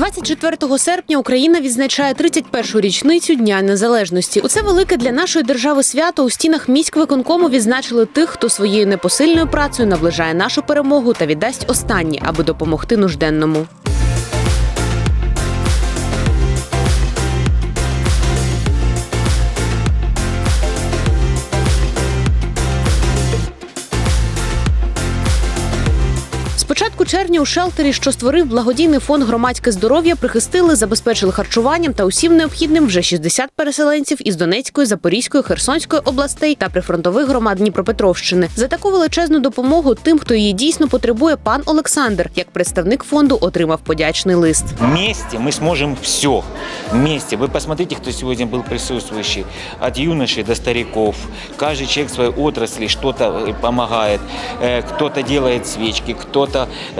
24 серпня Україна відзначає 31-шу річницю Дня Незалежності. У велике для нашої держави свято у стінах міськвиконкому відзначили тих, хто своєю непосильною працею наближає нашу перемогу та віддасть останні, аби допомогти нужденному. З початку червня у шелтері, що створив благодійний фонд громадське здоров'я, прихистили, забезпечили харчуванням та усім необхідним вже 60 переселенців із Донецької, Запорізької, Херсонської областей та прифронтових громад Дніпропетровщини. За таку величезну допомогу тим, хто її дійсно потребує, пан Олександр, як представник фонду, отримав подячний лист. Вместе мы сможем все. Вместе. Вы посмотрите, кто сегодня был присутствующий. От юношей до стариков. Каждый человек в своей отрасли что-то э, помогает. Э, Кто-то делает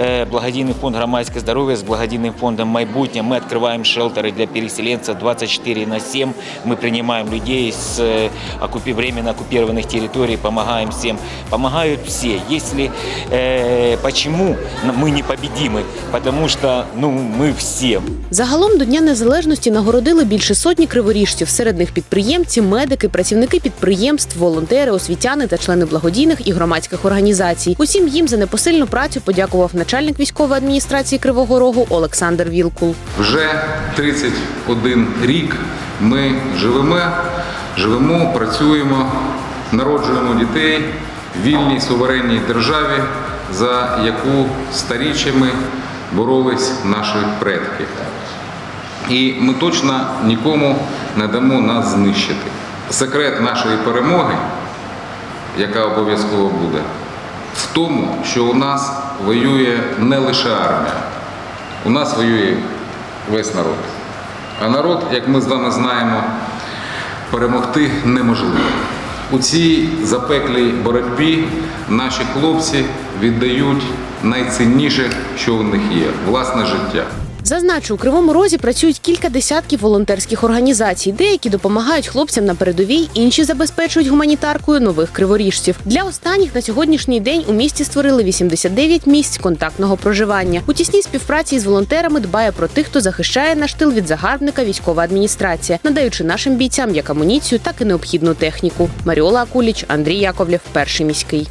свечки, кто-то э, благодійный фонд громадское здоровье с благодійным фондом «Майбутнє». Мы открываем шелтеры для переселенцев 24 на 7. Мы принимаем людей с э, оккупи- временно оккупированных территорий, помогаем всем. Помогают все. Если э, почему мы непобедимы? Потому что ну, мы все. Загалом до Дня Незалежності нагородили більше сотні криворіжців. Серед них підприємці, медики, працівники підприємств, волонтери, освітяни та члени благодійних і громадських організацій. Усім їм за непосильну працю подякував начальник військової адміністрації Кривого Рогу Олександр Вілкул. Вже 31 рік ми живемо, живемо, працюємо, народжуємо дітей в вільній суверенній державі, за яку старіччями боролись наші предки. І ми точно нікому не дамо нас знищити. Секрет нашої перемоги, яка обов'язково буде, в тому, що у нас воює не лише армія, у нас воює весь народ. А народ, як ми з вами знаємо, перемогти неможливо. У цій запеклій боротьбі наші хлопці віддають найцінніше, що у них є власне життя. Зазначу, у Кривому Розі працюють кілька десятків волонтерських організацій. Деякі допомагають хлопцям на передовій, інші забезпечують гуманітаркою нових криворіжців. Для останніх на сьогоднішній день у місті створили 89 місць контактного проживання. У тісній співпраці з волонтерами дбає про тих, хто захищає наш тил від загарбника військова адміністрація, надаючи нашим бійцям як амуніцію, так і необхідну техніку. Маріола Акуліч, Андрій Яковлєв, перший міський.